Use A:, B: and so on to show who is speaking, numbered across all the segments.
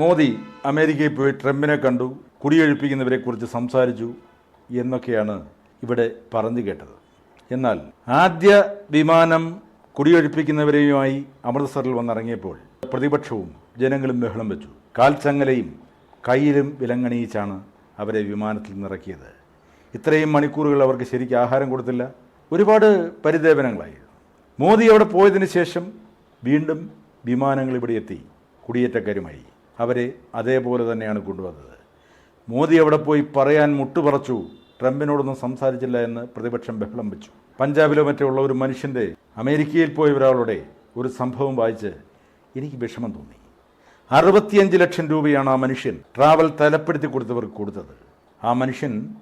A: മോദി അമേരിക്കയിൽ പോയി ട്രംപിനെ കണ്ടു കുടിയൊഴിപ്പിക്കുന്നവരെ കുറിച്ച് സംസാരിച്ചു എന്നൊക്കെയാണ് ഇവിടെ പറഞ്ഞു കേട്ടത്. എന്നാൽ ആദ്യ വിമാനം കുടിയൊഴിപ്പിക്കുന്നവരെയുമായി അമൃത്സറിൽ വന്നിറങ്ങിയപ്പോൾ പ്രതിപക്ഷവും ജനങ്ങളും ബഹളം വെച്ചു. കാൽച്ചങ്ങലയും കയ്യിലും വിലങ്ങണിയിച്ചാണ് അവരെ വിമാനത്തിൽ നിന്നിറക്കിയത് ഇത്രയും മണിക്കൂറുകൾ അവർക്ക് ശരിക്കും ആഹാരം കൊടുത്തില്ല. ഒരുപാട് പരിദേവനങ്ങളായിരുന്നു മോദി അവിടെ പോയതിന് ശേഷം വീണ്ടും വിമാനങ്ങൾ ഇവിടെ എത്തി. കുടിയേറ്റക്കാരുമായി. അവരെ അതേപോലെ തന്നെയാണ് കൊണ്ടുവന്നത്. മോദി അവിടെ പോയി പറയാൻ മുട്ടുപറച്ചു. ട്രംപിനോടൊന്നും സംസാരിച്ചില്ല എന്ന് പ്രതിപക്ഷം ബഹളം വെച്ചു. പഞ്ചാബിലോ മറ്റോ ഉള്ള ഒരു മനുഷ്യന്റെ അമേരിക്കയിൽ പോയ ഒരാളുടെ ഒരു സംഭവം വായിച്ച് എനിക്ക് വിഷമം തോന്നി. അറുപത്തിയഞ്ച് ലക്ഷം രൂപയാണ് ആ മനുഷ്യൻ ട്രാവൽ തലപ്പെടുത്തി കൊടുത്തവർക്ക് കൊടുത്തത്. ആ മനുഷ്യൻ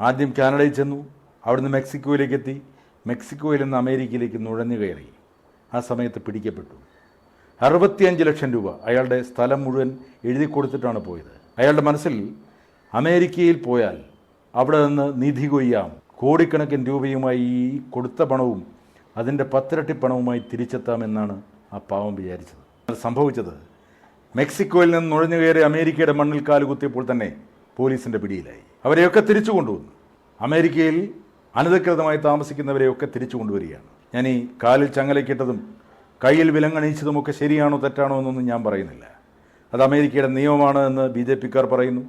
A: ആദ്യം കാനഡയിൽ ചെന്നു അവിടുന്ന് മെക്സിക്കോയിലേക്ക് എത്തി. മെക്സിക്കോയിൽ നിന്ന് അമേരിക്കയിലേക്ക് നുഴഞ്ഞു കയറി. ആ സമയത്ത് പിടിക്കപ്പെട്ടു. അറുപത്തിയഞ്ച് ലക്ഷം രൂപ അയാളുടെ സ്ഥലം മുഴുവൻ എഴുതി കൊടുത്തിട്ടാണ് പോയത്. അയാളുടെ മനസ്സിൽ അമേരിക്കയിൽ പോയാൽ അവിടെ നിന്ന് നിധി കൊയ്യാം. കോടിക്കണക്കിന് രൂപയുമായി ഈ കൊടുത്ത പണവും അതിന്റെ പത്തിരട്ടി പണവുമായി തിരിച്ചെത്താമെന്നാണ് ആ പാവം വിചാരിച്ചത്. അത് സംഭവിച്ചത് മെക്സിക്കോയിൽ നിന്ന് നുഴഞ്ഞു കയറി അമേരിക്കയുടെ മണ്ണിൽ കാലുകുത്തിയപ്പോൾ തന്നെ പോലീസിന്റെ പിടിയിലായി. അവരെയൊക്കെ തിരിച്ചു കൊണ്ടുവന്നു. അമേരിക്കയിൽ അനധികൃതമായി താമസിക്കുന്നവരെയൊക്കെ തിരിച്ചു കൊണ്ടുവരികയാണ്. ഞാൻ ഈ കാലിൽ ചങ്ങലക്കിട്ടതും കയ്യിൽ വിലങ്ങണിയിച്ചതുമൊക്കെ ശരിയാണോ തെറ്റാണോ എന്നൊന്നും ഞാൻ പറയുന്നില്ല. അത് അമേരിക്കയുടെ നിയമമാണ് എന്ന് ബി ജെ പിക്കാർ പറയുന്നു.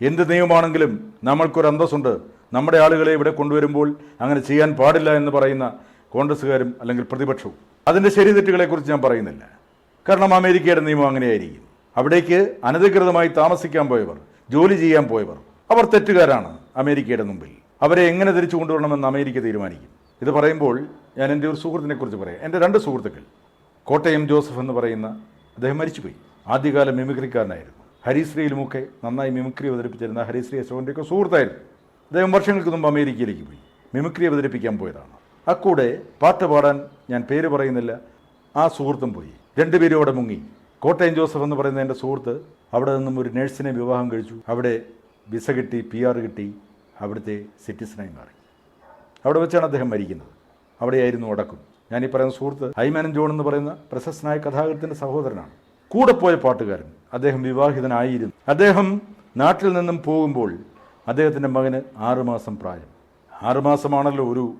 A: എന്ത് നിയമമാണെങ്കിലും നമ്മൾക്കൊരു അന്തസ്സുണ്ട്. നമ്മുടെ ആളുകളെ ഇവിടെ കൊണ്ടുവരുമ്പോൾ അങ്ങനെ ചെയ്യാൻ പാടില്ല എന്ന് പറയുന്ന കോൺഗ്രസ്സുകാരും അല്ലെങ്കിൽ പ്രതിപക്ഷവും. അതിന്റെ ശരി തെറ്റുകളെക്കുറിച്ച് ഞാൻ പറയുന്നില്ല. കാരണം അമേരിക്കയുടെ നിയമം അങ്ങനെയായിരിക്കും. അവിടേക്ക് അനധികൃതമായി താമസിക്കാൻ പോയവർ ജോലി ചെയ്യാൻ പോയവർ അവർ തെറ്റുകാരാണ് അമേരിക്കയുടെ മുമ്പിൽ. അവരെ എങ്ങനെ തിരിച്ചു കൊണ്ടുവരണമെന്ന് അമേരിക്ക തീരുമാനിക്കും. ഇത് പറയുമ്പോൾ ഞാൻ എന്റെ ഒരു സുഹൃത്തിനെ കുറിച്ച് പറയാം. എന്റെ രണ്ട് സുഹൃത്തുക്കൾ കോട്ടയം ജോസഫ് എന്ന് പറയുന്ന അദ്ദേഹം മരിച്ചുപോയി. ആദ്യകാല മിമിക്രിക്കാരനായിരുന്നു. ഹരിശ്രീയിലുമൊക്കെ നന്നായി മിമിക്രി അവതരിപ്പിച്ചിരുന്ന ഹരിശ്രീ അശോകന്റെയൊക്കെ സുഹൃത്തായിരുന്നു. അദ്ദേഹം വർഷങ്ങൾക്ക് മുമ്പ് അമേരിക്കയിലേക്ക് പോയി. മിമിക്രി അവതരിപ്പിക്കാൻ പോയതാണ്. അക്കൂടെ പാട്ട് പാടാൻ ഞാൻ പേര് പറയുന്നില്ല. ആ സുഹൃത്തും പോയി. രണ്ടുപേരും അവിടെ മുങ്ങി. കോട്ടയം ജോസഫ് എന്ന് പറയുന്ന എന്റെ സുഹൃത്ത് അവിടെ നിന്നും ഒരു നേഴ്സിനെ വിവാഹം കഴിച്ചു. അവിടെ വിസ കിട്ടി പി ആർ കിട്ടി. അവിടുത്തെ സിറ്റിസനായി മാറി. അവിടെ വെച്ചാണ് അദ്ദേഹം മരിക്കുന്നത്. അവിടെയായിരുന്നു അടക്കം ഞാൻ ഈ പറയുന്ന സുഹൃത്ത് ഹൈമാനൻ ജോൺ എന്ന് പറയുന്ന പ്രശസ്തനായ കഥാകൃത്തിന്റെ സഹോദരനാണ്. കൂടെ പോയ പാട്ടുകാരൻ. അദ്ദേഹം വിവാഹിതനായിരുന്നു. അദ്ദേഹം നാട്ടിൽ നിന്നും പോകുമ്പോൾ അദ്ദേഹത്തിന്റെ മകന് ആറുമാസം പ്രായം. ആറുമാസമാണല്ലോ ഒരു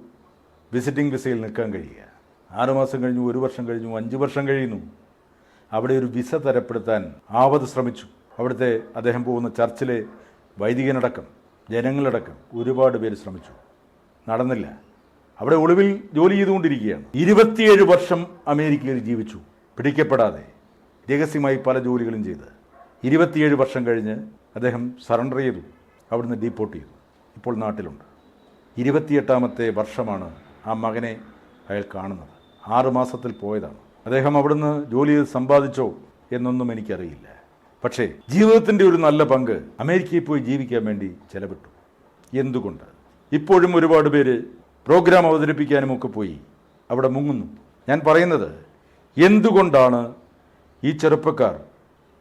A: വിസിറ്റിംഗ് വിസയിൽ നിൽക്കാൻ കഴിയുക. ആറുമാസം കഴിഞ്ഞു ഒരു വർഷം കഴിഞ്ഞു അഞ്ച് വർഷം കഴിയുന്നു. അവിടെ ഒരു വിസ തരപ്പെടുത്താൻ ആവത് ശ്രമിച്ചു. അവിടുത്തെ അദ്ദേഹം പോകുന്ന ചർച്ചിലെ വൈദികനടക്കം ജനങ്ങളടക്കം ഒരുപാട് പേര് ശ്രമിച്ചു. നടന്നില്ല. അവിടെ ഒളിവിൽ ജോലി ചെയ്തുകൊണ്ടിരിക്കുകയാണ്. ഇരുപത്തിയേഴ് വർഷം അമേരിക്കയിൽ ജീവിച്ചു. പിടിക്കപ്പെടാതെ രഹസ്യമായി പല ജോലികളും ചെയ്ത് ഇരുപത്തിയേഴ് വർഷം കഴിഞ്ഞ് അദ്ദേഹം സറണ്ടർ ചെയ്തു. അവിടുന്ന് ഡീപ്പോർട്ട് ചെയ്തു. ഇപ്പോൾ നാട്ടിലുണ്ട്. ഇരുപത്തിയെട്ടാമത്തെ വർഷമാണ് ആ മകനെ അയാൾ കാണുന്നത്. ആറ് മാസത്തിൽ പോയതാണ്. അദ്ദേഹം അവിടുന്ന് ജോലി ചെയ്ത് സമ്പാദിച്ചോ എന്നൊന്നും എനിക്കറിയില്ല. പക്ഷേ ജീവിതത്തിന്റെ ഒരു നല്ല പങ്ക് അമേരിക്കയിൽ പോയി ജീവിക്കാൻ വേണ്ടി ചെലവിട്ടു. എന്തുകൊണ്ട്? ഇപ്പോഴും ഒരുപാട് പേര് പ്രോഗ്രാം അവതരിപ്പിക്കാനും ഒക്കെ പോയി. അവിടെ മുങ്ങുന്നു. ഞാൻ പറയുന്നത് എന്തുകൊണ്ടാണ് ഈ ചെറുപ്പക്കാർ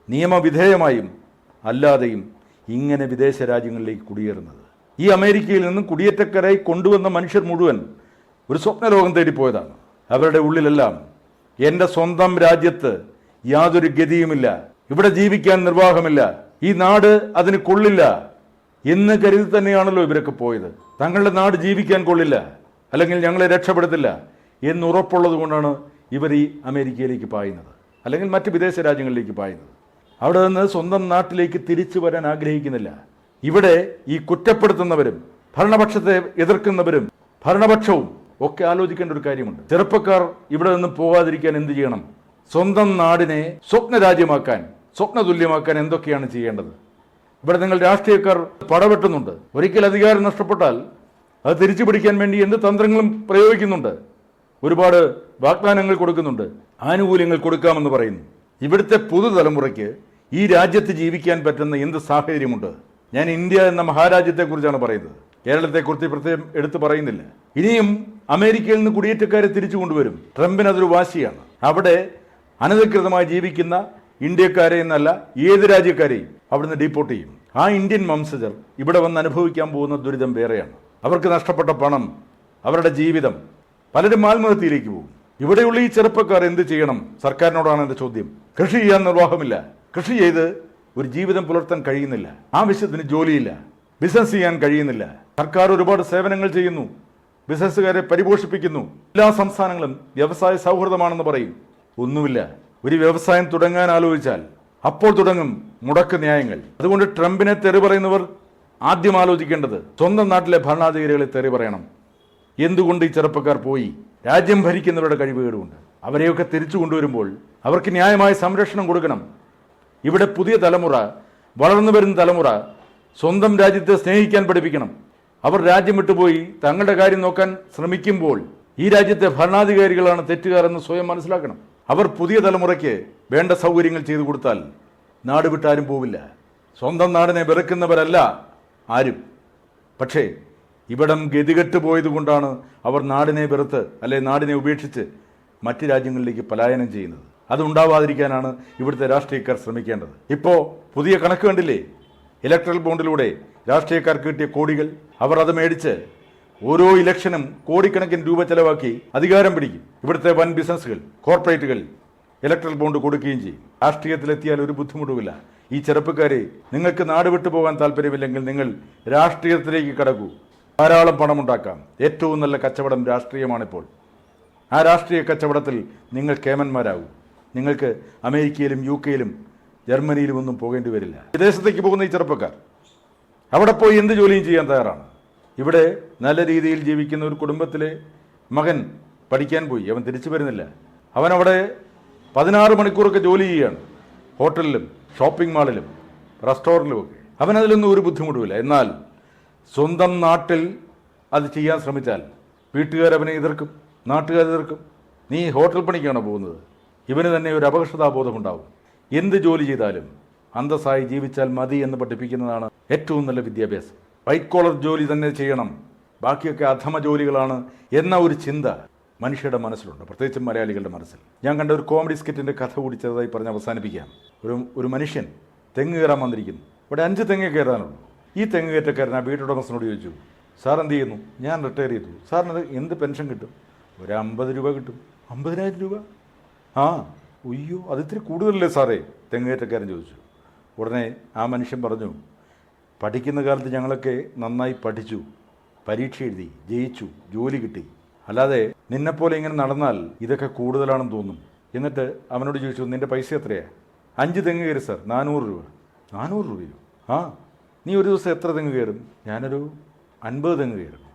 A: നിയമവിധേയമായും അല്ലാതെയും ഇങ്ങനെ വിദേശ രാജ്യങ്ങളിലേക്ക് കുടിയേറുന്നത്? ഈ അമേരിക്കയിൽ നിന്നും കുടിയേറ്റക്കാരായി കൊണ്ടുവന്ന മനുഷ്യർ മുഴുവൻ ഒരു സ്വപ്നലോകം തേടിപ്പോയതാണ്. അവരുടെ ഉള്ളിലെല്ലാം എന്റെ സ്വന്തം രാജ്യത്ത് യാതൊരു ഗതിയുമില്ല. ഇവിടെ ജീവിക്കാൻ നിർവാഹമില്ല. ഈ നാട് അതിന് കൊള്ളില്ല. എന്ന് കരുതി തന്നെയാണല്ലോ ഇവരൊക്കെ പോയത്. തങ്ങളുടെ നാട് ജീവിക്കാൻ കൊള്ളില്ല അല്ലെങ്കിൽ ഞങ്ങളെ രക്ഷപ്പെടുത്തില്ല എന്നുറപ്പുള്ളത് കൊണ്ടാണ് ഇവർ ഈ അമേരിക്കയിലേക്ക് പായുന്നത് അല്ലെങ്കിൽ മറ്റ് വിദേശ രാജ്യങ്ങളിലേക്ക് പായുന്നത്. അവിടെ നിന്ന് സ്വന്തം നാട്ടിലേക്ക് തിരിച്ചു വരാൻ ആഗ്രഹിക്കുന്നില്ല. ഇവിടെ ഈ കുറ്റപ്പെടുത്തുന്നവരും ഭരണപക്ഷത്തെ എതിർക്കുന്നവരും ഭരണപക്ഷവും ഒക്കെ ആലോചിക്കേണ്ട ഒരു കാര്യമുണ്ട്. ചെറുപ്പക്കാർ ഇവിടെ നിന്ന് പോകാതിരിക്കാൻ എന്ത് ചെയ്യണം? സ്വന്തം നാടിനെ സ്വപ്ന രാജ്യമാക്കാൻ സ്വപ്നതുല്യമാക്കാൻ എന്തൊക്കെയാണ് ചെയ്യേണ്ടത്? ഇവിടെ നിങ്ങൾ രാഷ്ട്രീയക്കാർ പടവെട്ടുന്നുണ്ട്. ഒരിക്കൽ അധികാരം നഷ്ടപ്പെട്ടാൽ അത് തിരിച്ചു പിടിക്കാൻ വേണ്ടി എന്ത് തന്ത്രങ്ങളും പ്രയോഗിക്കുന്നുണ്ട്. ഒരുപാട് വാഗ്ദാനങ്ങൾ കൊടുക്കുന്നുണ്ട്. ആനുകൂല്യങ്ങൾ കൊടുക്കാമെന്ന് പറയുന്നു. ഇവിടുത്തെ പുതുതലമുറയ്ക്ക് ഈ രാജ്യത്ത് ജീവിക്കാൻ പറ്റുന്ന എന്ത് സാഹചര്യമുണ്ട്? ഞാൻ ഇന്ത്യ എന്ന മഹാരാജ്യത്തെക്കുറിച്ചാണ് പറയുന്നത്. കേരളത്തെക്കുറിച്ച് പ്രത്യേകം എടുത്തു പറയുന്നില്ല. ഇനിയും അമേരിക്കയിൽ നിന്ന് കുടിയേറ്റക്കാരെ തിരിച്ചു കൊണ്ടുവരും. ട്രംപിന് അതൊരു വാശിയാണ്. അവിടെ അനധികൃതമായി ജീവിക്കുന്ന ഇന്ത്യക്കാരെ എന്നല്ല ഏത് രാജ്യക്കാരെയും അവിടുന്ന് ഡീപ്പോർട്ട് ചെയ്യും. ആ ഇന്ത്യൻ വംശജർ ഇവിടെ വന്ന് അനുഭവിക്കാൻ പോകുന്ന ദുരിതം വേറെയാണ്. അവർക്ക് നഷ്ടപ്പെട്ട പണം അവരുടെ ജീവിതം പലരും ആത്മഹത്യയിലേക്ക് പോകും. ഇവിടെയുള്ള ഈ ചെറുപ്പക്കാർ എന്ത് ചെയ്യണം? സർക്കാരിനോടാണ് എന്റെ ചോദ്യം. കൃഷി ചെയ്യാൻ നിർവാഹമില്ല. കൃഷി ചെയ്ത് ഒരു ജീവിതം പുലർത്താൻ കഴിയുന്നില്ല. ആവശ്യത്തിന് ജോലിയില്ല. ബിസിനസ് ചെയ്യാൻ കഴിയുന്നില്ല. സർക്കാർ ഒരുപാട് സേവനങ്ങൾ ചെയ്യുന്നു. ബിസിനസ്സുകാരെ പരിപോഷിപ്പിക്കുന്നു. എല്ലാ സംസ്ഥാനങ്ങളും വ്യവസായ സൗഹൃദമാണെന്ന് പറയും. ഒന്നുമില്ല. ഒരു വ്യവസായം തുടങ്ങാൻ ആലോചിച്ചാൽ അപ്പോൾ തുടങ്ങും മുടക്ക് ന്യായങ്ങൾ. അതുകൊണ്ട് ട്രംപിനെ തെറി പറയുന്നവർ ആദ്യം ആലോചിക്കേണ്ടത് സ്വന്തം നാട്ടിലെ ഭരണാധികാരികളെ തെറി പറയണം. എന്തുകൊണ്ട് ഈ ചെറുപ്പക്കാർ പോയി? രാജ്യം ഭരിക്കുന്നവരുടെ കഴിവുകേടുമുണ്ട് അവരെയൊക്കെ തിരിച്ചു കൊണ്ടുവരുമ്പോൾ അവർക്ക് ന്യായമായ സംരക്ഷണം കൊടുക്കണം. ഇവിടെ പുതിയ തലമുറ വളർന്നു വരുന്ന തലമുറ സ്വന്തം രാജ്യത്തെ സ്നേഹിക്കാൻ പഠിപ്പിക്കണം. അവർ രാജ്യം വിട്ടുപോയി തങ്ങളുടെ കാര്യം നോക്കാൻ ശ്രമിക്കുമ്പോൾ ഈ രാജ്യത്തെ ഭരണാധികാരികളാണ് തെറ്റുകാരെന്ന് സ്വയം മനസ്സിലാക്കണം. അവർ പുതിയ തലമുറയ്ക്ക് വേണ്ട സൗകര്യങ്ങൾ ചെയ്തു കൊടുത്താൽ നാട് വിട്ടാരും പോവില്ല. സ്വന്തം നാടിനെ വെറുക്കുന്നവരല്ല ആരും. പക്ഷേ ഇവിടം ഗതികെട്ട് പോയതുകൊണ്ടാണ് അവർ നാടിനെ വെറുത്ത് അല്ലെ നാടിനെ ഉപേക്ഷിച്ച് മറ്റ് രാജ്യങ്ങളിലേക്ക് പലായനം ചെയ്യുന്നത്. അതുണ്ടാവാതിരിക്കാനാണ് ഇവിടുത്തെ രാഷ്ട്രീയക്കാർ ശ്രമിക്കേണ്ടത്. ഇപ്പോൾ പുതിയ കണക്ക് കണ്ടില്ലേ? ഇലക്ട്രൽ ബോണ്ടിലൂടെ രാഷ്ട്രീയക്കാർക്ക് കിട്ടിയ കോടികൾ അവർ അത് മേടിച്ച് ഓരോ ഇലക്ഷനും കോടിക്കണക്കിന് രൂപ ചെലവാക്കി അധികാരം പിടിക്കും. ഇവിടുത്തെ വൻ ബിസിനസ്സുകൾ കോർപ്പറേറ്റുകൾ ഇലക്ട്രൽ ബോണ്ട് കൊടുക്കുകയും ചെയ്യും. രാഷ്ട്രീയത്തിലെത്തിയാൽ ഒരു ബുദ്ധിമുട്ടുമില്ല. ഈ ചെറുപ്പക്കാരെ നിങ്ങൾക്ക് നാട് വിട്ടു പോകാൻ താല്പര്യമില്ലെങ്കിൽ നിങ്ങൾ രാഷ്ട്രീയത്തിലേക്ക് കടക്കൂ. ധാരാളം പണമുണ്ടാക്കാം. ഏറ്റവും നല്ല കച്ചവടം രാഷ്ട്രീയമാണിപ്പോൾ. ആ രാഷ്ട്രീയ കച്ചവടത്തിൽ നിങ്ങൾ കേമന്മാരാകും. നിങ്ങൾക്ക് അമേരിക്കയിലും യു കെയിലും ജർമ്മനിയിലും ഒന്നും പോകേണ്ടി വരില്ല. വിദേശത്തേക്ക് പോകുന്ന ഈ ചെറുപ്പക്കാർ അവിടെ പോയി എന്ത് ജോലിയും ചെയ്യാൻ തയ്യാറാണ്? ഇവിടെ നല്ല രീതിയിൽ ജീവിക്കുന്ന ഒരു കുടുംബത്തിലെ മകൻ പഠിക്കാൻ പോയി. അവൻ തിരിച്ചു വരുന്നില്ല. അവനവിടെ പതിനാറ് മണിക്കൂറൊക്കെ ജോലി ചെയ്യുകയാണ് ഹോട്ടലിലും ഷോപ്പിംഗ് മാളിലും റെസ്റ്റോറന്റിലും ഒക്കെ. അവനതിലൊന്നും ഒരു ബുദ്ധിമുട്ടുമില്ല. എന്നാൽ സ്വന്തം നാട്ടിൽ അത് ചെയ്യാൻ ശ്രമിച്ചാൽ വീട്ടുകാർ അവനെ എതിർക്കും നാട്ടുകാർ എതിർക്കും. നീ ഹോട്ടൽ പണിക്കാണോ പോകുന്നത്? ഇവന് തന്നെ ഒരു അപകർഷതാബോധമുണ്ടാവും. എന്ത് ജോലി ചെയ്താലും അന്തസ്സായി ജീവിച്ചാൽ മതി എന്ന് പഠിപ്പിക്കുന്നതാണ് ഏറ്റവും നല്ല വിദ്യാഭ്യാസം. വൈറ്റ് കോളർ ജോലി തന്നെ ചെയ്യണം. ബാക്കിയൊക്കെ അധമ ജോലികളാണ് എന്ന ഒരു ചിന്ത മനുഷ്യരുടെ മനസ്സിലുണ്ട് പ്രത്യേകിച്ചും മലയാളികളുടെ മനസ്സിൽ. ഞാൻ കണ്ട ഒരു കോമഡി സ്കിറ്റിന്റെ കഥ കൂടി ചെറുതായി പറഞ്ഞ് അവസാനിപ്പിക്കാം. ഒരു ഒരു മനുഷ്യൻ തെങ്ങ് കയറാൻ വന്നിരിക്കുന്നു. ഇവിടെ അഞ്ച് തെങ്ങ് കയറാനുള്ളൂ. ഈ തെങ്ങ് കയറ്റക്കാരൻ ആ വീട്ടുടമസ്ഥനോട് ചോദിച്ചു സാർ എന്ത് ചെയ്യുന്നു? ഞാൻ റിട്ടയർ ചെയ്തു. സാറിന് എന്ത് പെൻഷൻ കിട്ടും? ഒരു അമ്പത് രൂപ കിട്ടും. അമ്പതിനായിരം രൂപ? ആ. അയ്യോ അത് ഇത്തിരി കൂടുതലല്ലേ സാറേ? തെങ്ങേറ്റക്കാരൻ ചോദിച്ചു. ഉടനെ ആ മനുഷ്യൻ പറഞ്ഞു പഠിക്കുന്ന കാലത്ത് ഞങ്ങളൊക്കെ നന്നായി പഠിച്ചു പരീക്ഷ എഴുതി ജയിച്ചു ജോലി കിട്ടി. അല്ലാതെ നിന്നെപ്പോലെ ഇങ്ങനെ നടന്നാൽ ഇതൊക്കെ കൂടുതലാണെന്ന് തോന്നും. എന്നിട്ട് അവനോട് ചോദിച്ചു നിന്റെ പൈസ എത്രയാണ് അഞ്ച് തെങ്ങ് കയറി സാർ. നാനൂറ് രൂപ. നാനൂറ് രൂപയോ? ആ. നീ ഒരു ദിവസം എത്ര തെങ്ങ് കയറും? ഞാനൊരു അൻപത് തെങ്ങ് കയറും.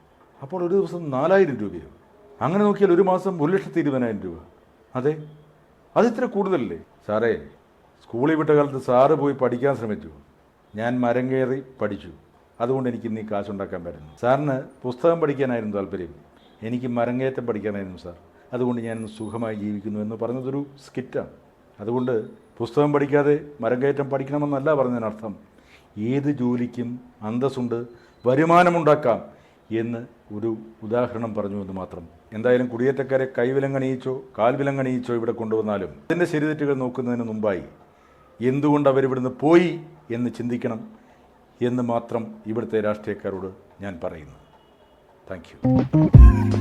A: അപ്പോൾ ഒരു ദിവസം നാലായിരം രൂപയോ? അങ്ങനെ നോക്കിയാൽ ഒരു മാസം ഒരു ലക്ഷത്തി ഇരുപതിനായിരം രൂപ. അതെ? അതിത്ര കൂടുതലല്ലേ? സാറേ സ്കൂളിൽ വിട്ട കാലത്ത് സാറ് പോയി പഠിക്കാൻ ശ്രമിച്ചു. ഞാൻ മരം കയറി പഠിച്ചു. അതുകൊണ്ട് എനിക്ക് ഇന്ന് കാശുണ്ടാക്കാൻ പറ്റുന്നു സാറിന് പുസ്തകം പഠിക്കാനായിരുന്നു താല്പര്യം. എനിക്ക് മരങ്ങേറ്റം പഠിക്കാനായിരുന്നു സാർ. അതുകൊണ്ട് ഞാൻ സുഖമായി ജീവിക്കുന്നു എന്ന് പറഞ്ഞതൊരു സ്കിറ്റാണ്. അതുകൊണ്ട് പുസ്തകം പഠിക്കാതെ മരങ്കയറ്റം കയറ്റം പഠിക്കണമെന്നല്ല പറഞ്ഞതിനർത്ഥം ഏത് ജോലിക്കും അന്തസ്സുണ്ട് വരുമാനമുണ്ടാക്കാം എന്ന് ഒരു ഉദാഹരണം പറഞ്ഞു എന്ന് മാത്രം. എന്തായാലും കുടിയേറ്റക്കാരെ കൈവിലങ്ങണിയിച്ചോ കാൽവിലങ്ങണിയിച്ചോ ഇവിടെ കൊണ്ടുവന്നാലും അതിന്റെ ശരിതെറ്റുകൾ നോക്കുന്നതിന് മുമ്പായി എന്തുകൊണ്ട് അവരിവിടുന്ന് പോയി എന്ന് ചിന്തിക്കണം എന്ന് മാത്രം ഇവിടുത്തെ രാഷ്ട്രീയക്കാരോട് ഞാൻ പറയുന്നു. Thank you